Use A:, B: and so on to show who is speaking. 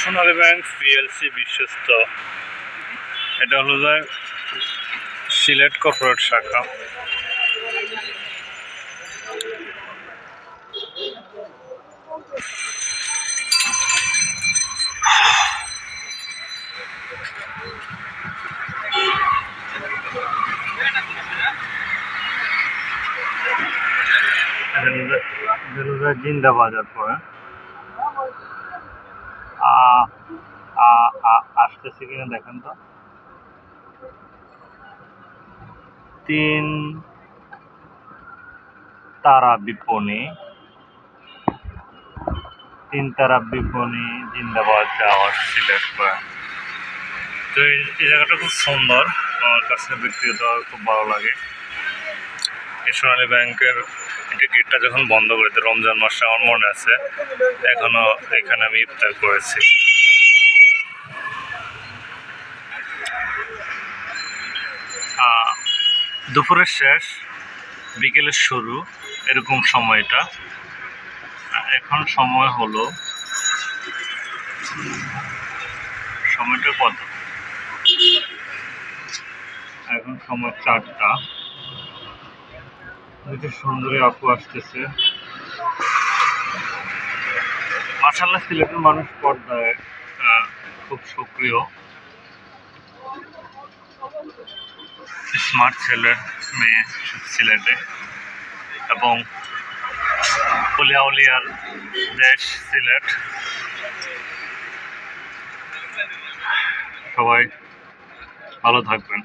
A: সোনালী bank PLC বিশ্বস্ত। এটা হলো যে সিলেট কর্পোরেট শাখা। জিন্দা বাজার পরে আসতেছে কিনা দেখেন তো। তিন তারা বিপণী, তিন তারা বিপণী জিন্দাবাদ যাওয়ার সিলেক্ট করে। তো এই জায়গাটা খুব সুন্দর, আমার কাছে ব্যক্তিগত খুব ভালো লাগে। সোনালী ব্যাংকের গেটটা যখন বন্ধ করে রমজান মাসে আমার মনে আছে, এখনও এখানে আমি ইফতার করেছি। দুপুরের শেষ, বিকেলের শুরু, এরকম সময়টা। এখন সময় হলো সময়টা কত? এখন সময় চারটা। দুটো সুন্দরী আপু আসতেছে। মাসাল্লাহ সিলেটের মানুষ পর্দায় খুব সক্রিয়। স্মার্ট ছেলে মেয়ে সিলেটে এবং উলিয়া উলিয়ার দেশ সিলেট। সবাই ভালো থাকবেন।